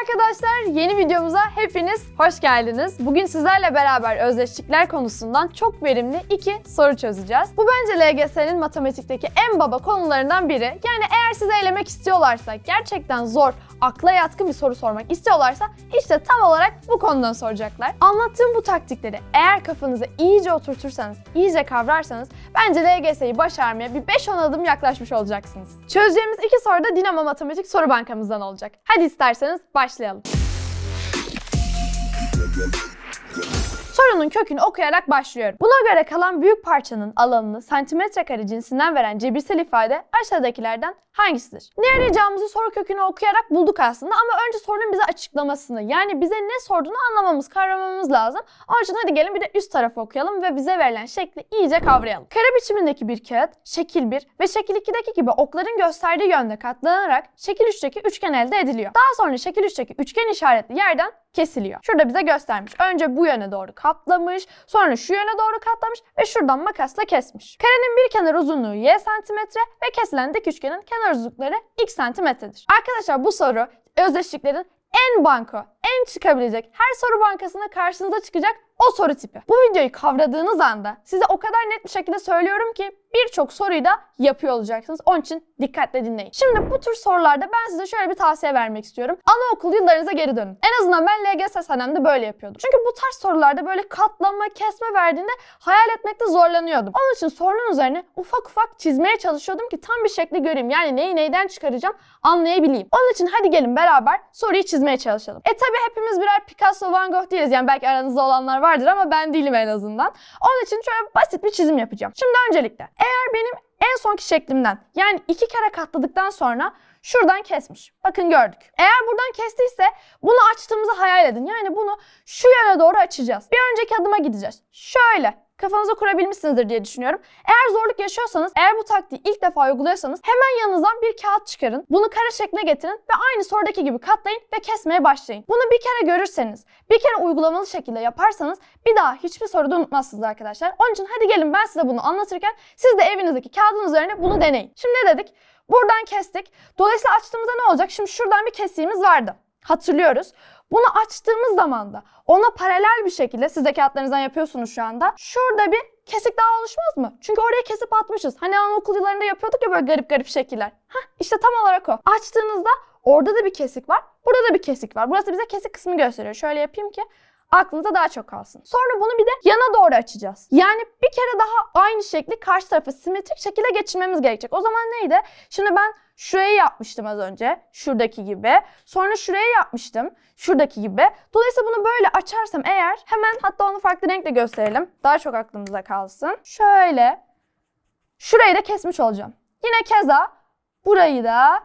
arkadaşlar, yeni videomuza hepiniz hoş geldiniz. Bugün sizlerle beraber özdeşlikler konusundan çok verimli iki soru çözeceğiz. Bu bence LGS'nin matematikteki en baba konularından biri. Yani eğer sizi elemek istiyorlarsa, gerçekten zor, akla yatkın bir soru sormak istiyorlarsa işte tam olarak bu konudan soracaklar. Anlattığım bu taktikleri eğer kafanıza iyice oturtursanız, iyice kavrarsanız bence LGS'yi başarmaya bir 5-10 adım yaklaşmış olacaksınız. Çözeceğimiz iki soru da Dinamo Matematik soru bankamızdan olacak. Hadi isterseniz başlayalım. başlayalım. Sorunun kökünü okuyarak başlıyorum. Buna göre kalan büyük parçanın alanını santimetre kare cinsinden veren cebirsel ifade aşağıdakilerden hangisidir? Ne arayacağımızı soru kökünü okuyarak bulduk aslında ama önce sorunun bize açıklamasını yani bize ne sorduğunu anlamamız, kavramamız lazım. Onun için hadi gelin bir de üst tarafı okuyalım ve bize verilen şekli iyice kavrayalım. Kare biçimindeki bir kağıt, şekil 1 ve şekil 2'deki gibi okların gösterdiği yönde katlanarak şekil 3'teki üçgen elde ediliyor. Daha sonra şekil 3'teki üçgen işaretli yerden kesiliyor. Şurada bize göstermiş. Önce bu yöne doğru katlamış, sonra şu yöne doğru katlamış ve şuradan makasla kesmiş. Karenin bir kenar uzunluğu y santimetre ve kesilen dik üçgenin kenar uzunlukları x santimetredir. Arkadaşlar bu soru özdeşliklerin en banko, en çıkabilecek, her soru bankasında karşınıza çıkacak o soru tipi. Bu videoyu kavradığınız anda size o kadar net bir şekilde söylüyorum ki birçok soruyu da yapıyor olacaksınız. Onun için dikkatle dinleyin. Şimdi bu tür sorularda ben size şöyle bir tavsiye vermek istiyorum. Anaokul yıllarınıza geri dönün. En azından ben LGS senemde böyle yapıyordum. Çünkü bu tarz sorularda böyle katlama, kesme verdiğinde hayal etmekte zorlanıyordum. Onun için sorunun üzerine ufak ufak çizmeye çalışıyordum ki tam bir şekli göreyim. Yani neyi neyden çıkaracağım anlayabileyim. Onun için hadi gelin beraber soruyu çizmeye çalışalım. E tabi hepimiz birer Picasso, Van Gogh değiliz. Yani belki aranızda olanlar vardır ama ben değilim en azından. Onun için şöyle basit bir çizim yapacağım. Şimdi öncelikle eğer benim en sonki şeklimden yani iki kere katladıktan sonra şuradan kesmiş. Bakın gördük. Eğer buradan kestiyse bunu açtığımızı hayal edin. Yani bunu şu yöne doğru açacağız. Bir önceki adıma gideceğiz. Şöyle kafanıza kurabilmişsinizdir diye düşünüyorum. Eğer zorluk yaşıyorsanız, eğer bu taktiği ilk defa uyguluyorsanız hemen yanınızdan bir kağıt çıkarın. Bunu kare şekline getirin ve aynı sorudaki gibi katlayın ve kesmeye başlayın. Bunu bir kere görürseniz, bir kere uygulamalı şekilde yaparsanız bir daha hiçbir soruda unutmazsınız arkadaşlar. Onun için hadi gelin ben size bunu anlatırken siz de evinizdeki kağıdın üzerine bunu deneyin. Şimdi ne dedik? Buradan kestik. Dolayısıyla açtığımızda ne olacak? Şimdi şuradan bir kesiğimiz vardı. Hatırlıyoruz. Bunu açtığımız zaman da ona paralel bir şekilde siz de kağıtlarınızdan yapıyorsunuz şu anda. Şurada bir kesik daha oluşmaz mı? Çünkü oraya kesip atmışız. Hani anaokul yıllarında yapıyorduk ya böyle garip garip şekiller. Hah işte tam olarak o. Açtığınızda orada da bir kesik var. Burada da bir kesik var. Burası bize kesik kısmı gösteriyor. Şöyle yapayım ki aklınıza daha çok kalsın. Sonra bunu bir de yana doğru açacağız. Yani bir kere daha aynı şekli karşı tarafa simetrik şekilde geçirmemiz gerekecek. O zaman neydi? Şimdi ben şurayı yapmıştım az önce. Şuradaki gibi. Sonra şurayı yapmıştım. Şuradaki gibi. Dolayısıyla bunu böyle açarsam eğer hemen hatta onu farklı renkle gösterelim. Daha çok aklımıza kalsın. Şöyle. Şurayı da kesmiş olacağım. Yine keza burayı da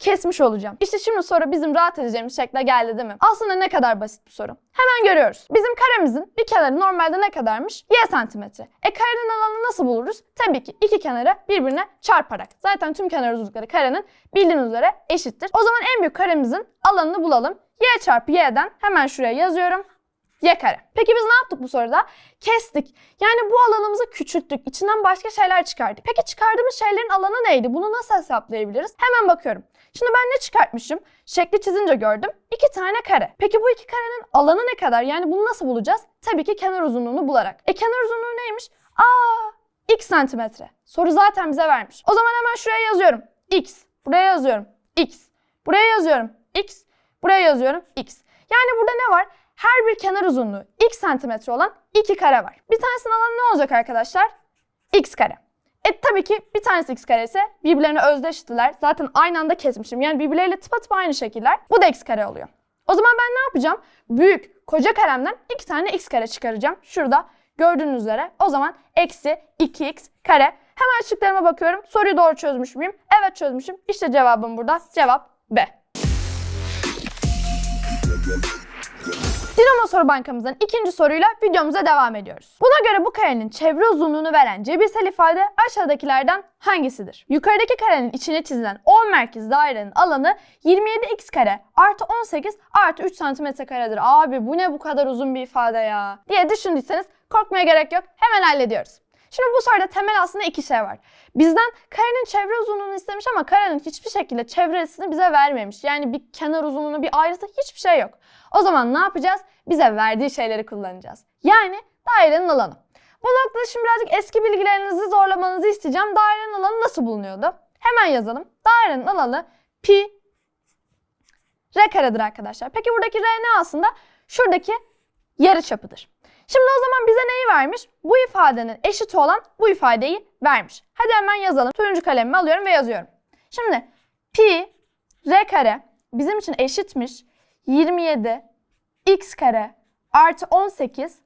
kesmiş olacağım. İşte şimdi soru bizim rahat edeceğimiz şekle geldi değil mi? Aslında ne kadar basit bir soru. Hemen görüyoruz. Bizim karemizin bir kenarı normalde ne kadarmış? Y santimetre. E karenin alanını nasıl buluruz? Tabii ki iki kenarı birbirine çarparak. Zaten tüm kenar uzunlukları karenin bildiğiniz üzere eşittir. O zaman en büyük karemizin alanını bulalım. Y çarpı Y'den hemen şuraya yazıyorum. Y kare. Peki biz ne yaptık bu soruda? Kestik. Yani bu alanımızı küçülttük. İçinden başka şeyler çıkardık. Peki çıkardığımız şeylerin alanı neydi? Bunu nasıl hesaplayabiliriz? Hemen bakıyorum. Şimdi ben ne çıkartmışım? Şekli çizince gördüm. İki tane kare. Peki bu iki karenin alanı ne kadar? Yani bunu nasıl bulacağız? Tabii ki kenar uzunluğunu bularak. E kenar uzunluğu neymiş? Aa, x santimetre. Soru zaten bize vermiş. O zaman hemen şuraya yazıyorum. x. Buraya yazıyorum. x. Buraya yazıyorum. x. Buraya yazıyorum. x. Yani burada ne var? Her bir kenar uzunluğu x santimetre olan iki kare var. Bir tanesinin alanı ne olacak arkadaşlar? x kare. E tabii ki bir tanesi x kare ise birbirlerine özdeştiler. Zaten aynı anda kesmişim. Yani birbirleriyle tıpatıp aynı şekiller. Bu da x kare oluyor. O zaman ben ne yapacağım? Büyük koca karemden iki tane x kare çıkaracağım. Şurada gördüğünüz üzere. O zaman eksi 2x kare. Hemen şıklarıma bakıyorum. Soruyu doğru çözmüş müyüm? Evet çözmüşüm. İşte cevabım burada. Cevap B. Dinamo soru bankamızın ikinci soruyla videomuza devam ediyoruz. Buna göre bu karenin çevre uzunluğunu veren cebirsel ifade aşağıdakilerden hangisidir? Yukarıdaki karenin içine çizilen 10 merkez dairenin alanı 27x kare artı 18 artı 3 santimetre karedir. Abi bu ne bu kadar uzun bir ifade ya diye düşündüyseniz korkmaya gerek yok. Hemen hallediyoruz. Şimdi bu soruda temel aslında iki şey var. Bizden karenin çevre uzunluğunu istemiş ama karenin hiçbir şekilde çevresini bize vermemiş. Yani bir kenar uzunluğunu, bir ayrıntı hiçbir şey yok. O zaman ne yapacağız? Bize verdiği şeyleri kullanacağız. Yani dairenin alanı. Bu noktada şimdi birazcık eski bilgilerinizi zorlamanızı isteyeceğim. Dairenin alanı nasıl bulunuyordu? Hemen yazalım. Dairenin alanı pi r karedir arkadaşlar. Peki buradaki r ne aslında? Şuradaki yarı çapıdır. Şimdi o zaman bize neyi vermiş? Bu ifadenin eşit olan bu ifadeyi vermiş. Hadi hemen yazalım. Turuncu kalemimi alıyorum ve yazıyorum. Şimdi pi r kare bizim için eşitmiş 27 x kare artı 18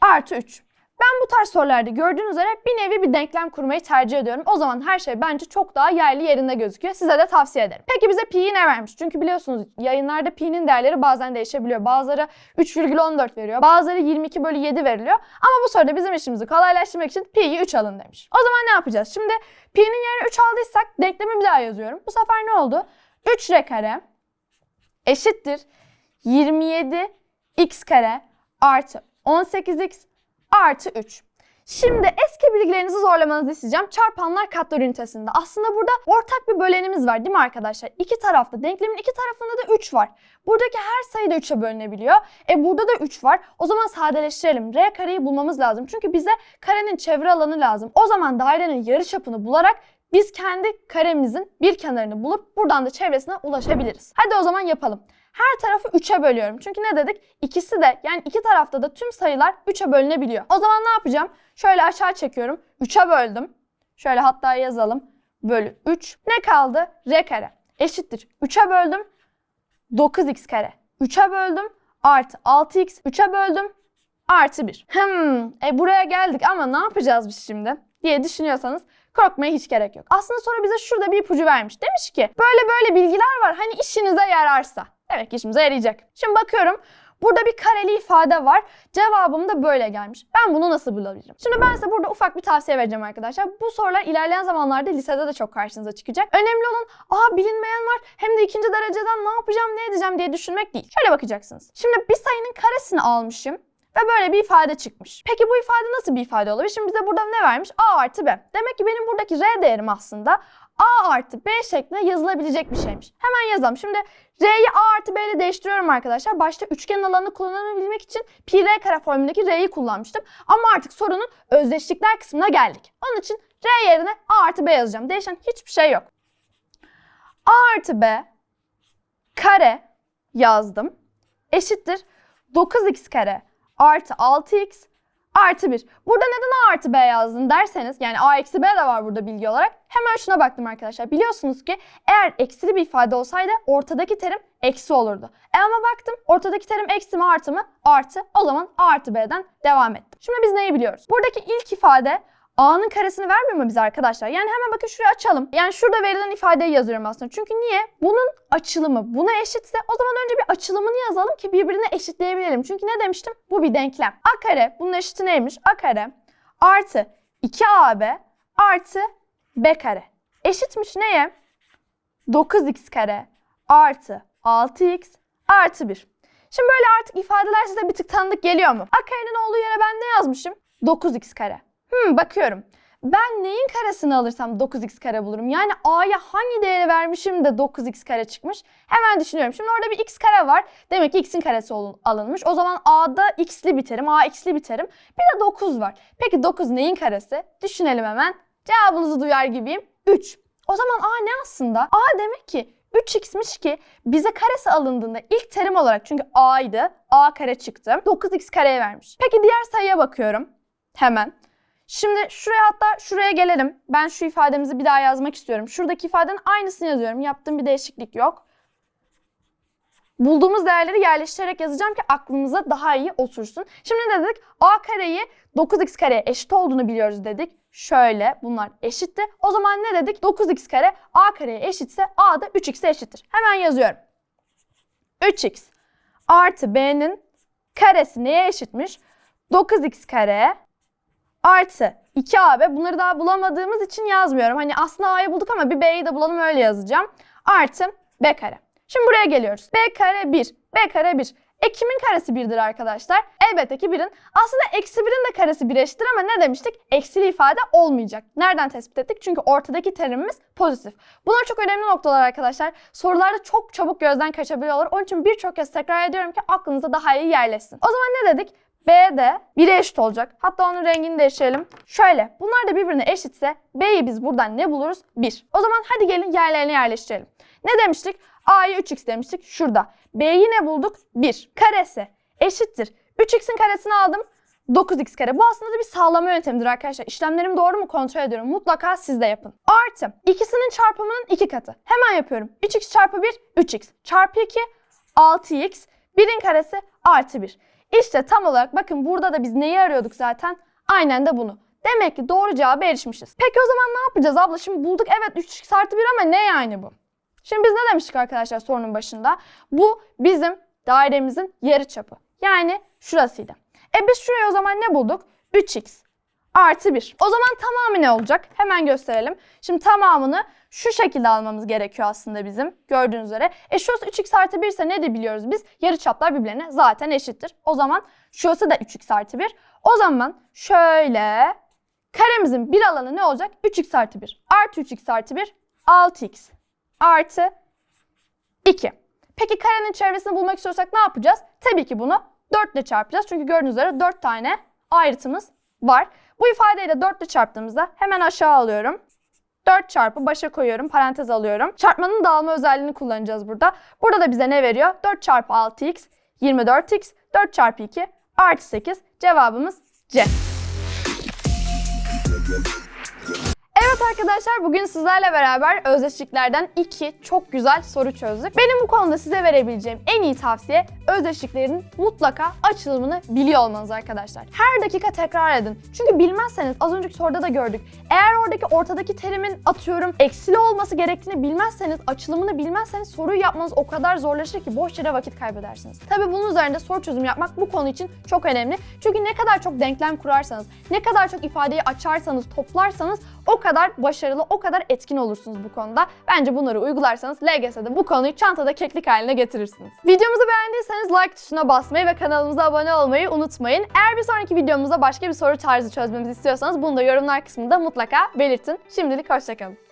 artı 3. Ben bu tarz sorularda gördüğünüz üzere bir nevi bir denklem kurmayı tercih ediyorum. O zaman her şey bence çok daha yerli yerinde gözüküyor. Size de tavsiye ederim. Peki bize pi'yi ne vermiş? Çünkü biliyorsunuz yayınlarda pi'nin değerleri bazen değişebiliyor. Bazıları 3,14 veriyor. Bazıları 22 bölü 7 veriliyor. Ama bu soruda bizim işimizi kolaylaştırmak için pi'yi 3 alın demiş. O zaman ne yapacağız? Şimdi pi'nin yerine 3 aldıysak denklemi bir daha yazıyorum. Bu sefer ne oldu? 3 r kare eşittir 27 x kare artı 18x artı 3. Şimdi eski bilgilerinizi zorlamanızı isteyeceğim. Çarpanlar katlar ünitesinde. Aslında burada ortak bir bölenimiz var değil mi arkadaşlar? İki tarafta. Denklemin iki tarafında da 3 var. Buradaki her sayı da 3'e bölünebiliyor. E burada da 3 var. O zaman sadeleştirelim. R kareyi bulmamız lazım. Çünkü bize karenin çevre alanı lazım. O zaman dairenin yarıçapını bularak biz kendi karemizin bir kenarını bulup buradan da çevresine ulaşabiliriz. Hadi o zaman yapalım. Her tarafı 3'e bölüyorum. Çünkü ne dedik? İkisi de yani iki tarafta da tüm sayılar 3'e bölünebiliyor. O zaman ne yapacağım? Şöyle aşağı çekiyorum. 3'e böldüm. Şöyle hatta yazalım. Bölü 3. Ne kaldı? R kare. Eşittir. 3'e böldüm. 9x kare. 3'e böldüm. Artı 6x. 3'e böldüm. Artı 1. Hmm, e buraya geldik ama ne yapacağız biz şimdi? diye düşünüyorsanız korkmaya hiç gerek yok. Aslında sonra bize şurada bir ipucu vermiş. Demiş ki böyle böyle bilgiler var hani işinize yararsa. Demek ki işimize yarayacak. Şimdi bakıyorum burada bir kareli ifade var. Cevabım da böyle gelmiş. Ben bunu nasıl bulabilirim? Şimdi ben size burada ufak bir tavsiye vereceğim arkadaşlar. Bu sorular ilerleyen zamanlarda lisede de çok karşınıza çıkacak. Önemli olan aa bilinmeyen var hem de ikinci dereceden ne yapacağım ne edeceğim diye düşünmek değil. Şöyle bakacaksınız. Şimdi bir sayının karesini almışım. Ve böyle bir ifade çıkmış. Peki bu ifade nasıl bir ifade olabilir? Şimdi bize burada ne vermiş? A artı B. Demek ki benim buradaki R değerim aslında A artı B şeklinde yazılabilecek bir şeymiş. Hemen yazalım. Şimdi R'yi A artı B ile değiştiriyorum arkadaşlar. Başta üçgenin alanını kullanabilmek için pi R kare formülündeki R'yi kullanmıştım. Ama artık sorunun özdeşlikler kısmına geldik. Onun için R yerine A artı B yazacağım. Değişen hiçbir şey yok. A artı B kare yazdım. Eşittir 9x kare artı 6x artı 1. Burada neden A artı B yazdın derseniz yani A eksi B de var burada bilgi olarak. Hemen şuna baktım arkadaşlar. Biliyorsunuz ki eğer eksili bir ifade olsaydı ortadaki terim eksi olurdu. E ama baktım ortadaki terim eksi mi artı mı? Artı. O zaman A artı B'den devam ettim. Şimdi biz neyi biliyoruz? Buradaki ilk ifade A'nın karesini vermiyor mu bize arkadaşlar? Yani hemen bakın şuraya açalım. Yani şurada verilen ifadeyi yazıyorum aslında. Çünkü niye? Bunun açılımı buna eşitse o zaman önce bir açılımını yazalım ki birbirine eşitleyebilelim. Çünkü ne demiştim? Bu bir denklem. A kare bunun eşiti neymiş? A kare artı 2AB artı B kare. Eşitmiş neye? 9x kare artı 6x artı 1. Şimdi böyle artık ifadeler size bir tık tanıdık geliyor mu? A karenin olduğu yere ben ne yazmışım? 9x kare. Hmm, bakıyorum. Ben neyin karesini alırsam 9x kare bulurum. Yani a'ya hangi değeri vermişim de 9x kare çıkmış. Hemen düşünüyorum. Şimdi orada bir x kare var. Demek ki x'in karesi alınmış. O zaman a'da x'li bir terim, a x'li bir terim. Bir de 9 var. Peki 9 neyin karesi? Düşünelim hemen. Cevabınızı duyar gibiyim. 3. O zaman a ne aslında? a demek ki 3x'miş ki bize karesi alındığında ilk terim olarak çünkü a'ydı. a kare çıktı. 9x kareye vermiş. Peki diğer sayıya bakıyorum. Hemen. Şimdi şuraya hatta şuraya gelelim. Ben şu ifademizi bir daha yazmak istiyorum. Şuradaki ifadenin aynısını yazıyorum. Yaptığım bir değişiklik yok. Bulduğumuz değerleri yerleştirerek yazacağım ki aklımıza daha iyi otursun. Şimdi ne dedik? A kareyi 9x kareye eşit olduğunu biliyoruz dedik. Şöyle bunlar eşitti. O zaman ne dedik? 9x kare A kareye eşitse A da 3x'e eşittir. Hemen yazıyorum. 3x artı B'nin karesi neye eşitmiş? 9x kare artı 2AB. Bunları daha bulamadığımız için yazmıyorum. Hani aslında A'yı bulduk ama bir B'yi de bulalım öyle yazacağım. Artı B kare. Şimdi buraya geliyoruz. B kare 1. B kare 1. E kimin karesi 1'dir arkadaşlar? Elbette ki 1'in. Aslında eksi 1'in de karesi 1 eşittir ama ne demiştik? Eksili ifade olmayacak. Nereden tespit ettik? Çünkü ortadaki terimimiz pozitif. Bunlar çok önemli noktalar arkadaşlar. Sorularda çok çabuk gözden kaçabiliyorlar. Onun için birçok kez tekrar ediyorum ki aklınıza daha iyi yerleşsin. O zaman ne dedik? B de 1'e eşit olacak. Hatta onun rengini değiştirelim. Şöyle bunlar da birbirine eşitse B'yi biz buradan ne buluruz? 1. O zaman hadi gelin yerlerine yerleştirelim. Ne demiştik? A'yı 3x demiştik şurada. B'yi ne bulduk? 1. Karesi eşittir. 3x'in karesini aldım. 9x kare. Bu aslında da bir sağlama yöntemidir arkadaşlar. İşlemlerim doğru mu kontrol ediyorum. Mutlaka siz de yapın. Artı. ikisinin çarpımının iki katı. Hemen yapıyorum. 3x çarpı 1, 3x. Çarpı 2, 6x. 1'in karesi artı 1. İşte tam olarak bakın burada da biz neyi arıyorduk zaten? Aynen de bunu. Demek ki doğru cevaba erişmişiz. Peki o zaman ne yapacağız abla? Şimdi bulduk evet 3x artı 1 ama ne yani bu? Şimdi biz ne demiştik arkadaşlar sorunun başında? Bu bizim dairemizin yarıçapı. Yani şurasıydı. E biz şuraya o zaman ne bulduk? 3x artı 1. O zaman tamamı ne olacak? Hemen gösterelim. Şimdi tamamını şu şekilde almamız gerekiyor aslında bizim. Gördüğünüz üzere. E şurası 3x artı 1 ise ne de biliyoruz biz? Yarıçaplar birbirlerine zaten eşittir. O zaman şurası da 3x artı 1. O zaman şöyle karemizin bir alanı ne olacak? 3x artı 1. Artı 3x artı 1 6x artı 2. Peki karenin çevresini bulmak istiyorsak ne yapacağız? Tabii ki bunu 4 ile çarpacağız. Çünkü gördüğünüz üzere 4 tane ayrıtımız var. Bu ifadeyi de 4 ile çarptığımızda hemen aşağı alıyorum. 4 çarpı başa koyuyorum, parantez alıyorum. Çarpmanın dağılma özelliğini kullanacağız burada. Burada da bize ne veriyor? 4 çarpı 6x, 24x, 4 çarpı 2, artı 8. Cevabımız C. Evet arkadaşlar bugün sizlerle beraber özdeşliklerden iki çok güzel soru çözdük. Benim bu konuda size verebileceğim en iyi tavsiye özdeşliklerin mutlaka açılımını biliyor olmanız arkadaşlar. Her dakika tekrar edin. Çünkü bilmezseniz az önceki soruda da gördük. Eğer oradaki ortadaki terimin atıyorum eksili olması gerektiğini bilmezseniz, açılımını bilmezseniz soruyu yapmanız o kadar zorlaşır ki boş yere vakit kaybedersiniz. Tabii bunun üzerinde soru çözümü yapmak bu konu için çok önemli. Çünkü ne kadar çok denklem kurarsanız, ne kadar çok ifadeyi açarsanız, toplarsanız o kadar başarılı, o kadar etkin olursunuz bu konuda. Bence bunları uygularsanız LGS'de bu konuyu çantada keklik haline getirirsiniz. Videomuzu beğendiyseniz like tuşuna basmayı ve kanalımıza abone olmayı unutmayın. Eğer bir sonraki videomuzda başka bir soru tarzı çözmemizi istiyorsanız bunu da yorumlar kısmında mutlaka belirtin. Şimdilik hoşçakalın.